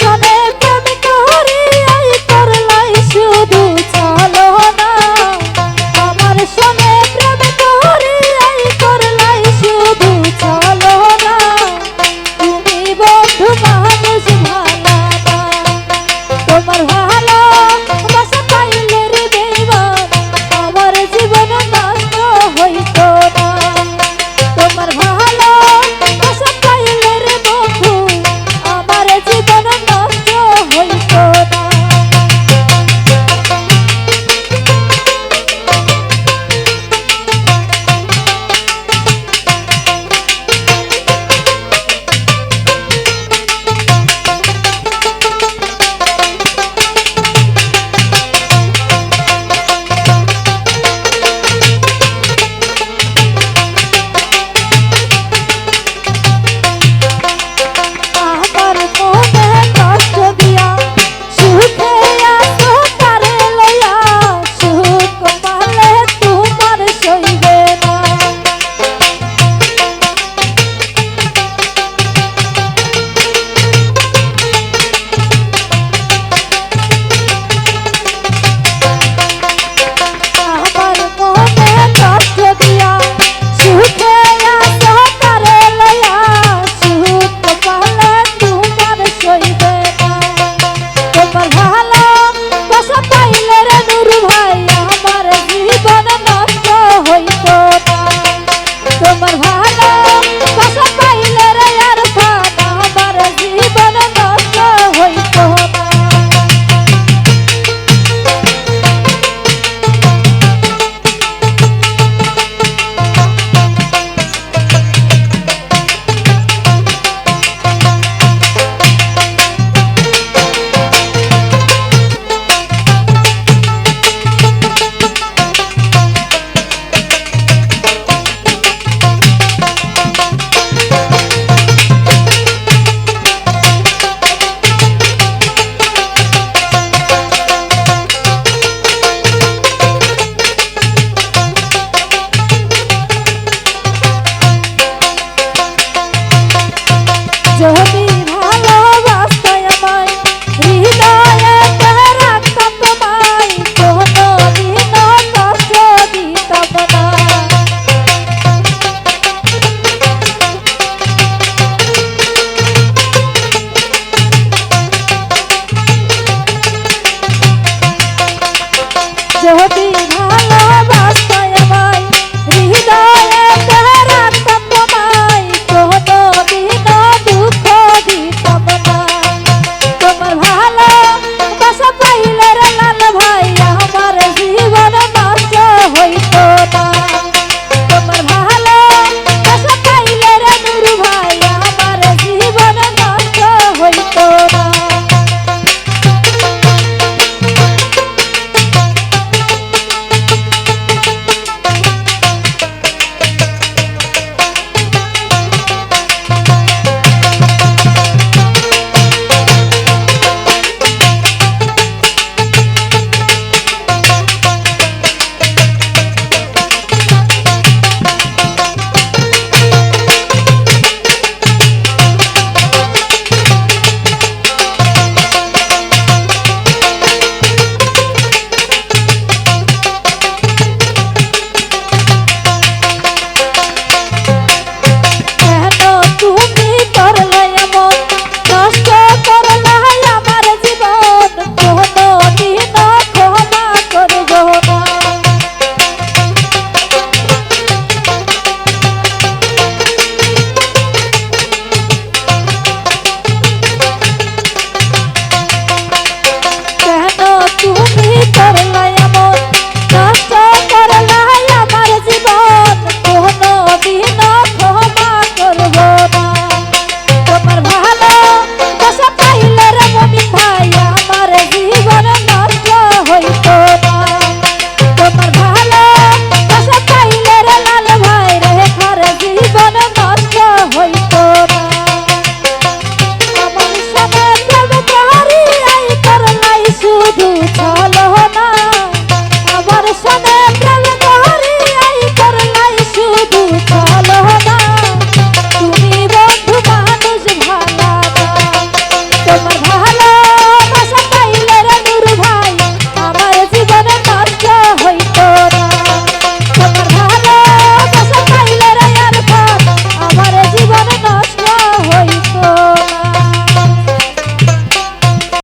shot যদি ভালোবাসত আমায় হৃদয়ে রাখতাম তোমায় কোনো দিন কষ্ট দিতাম না। যদি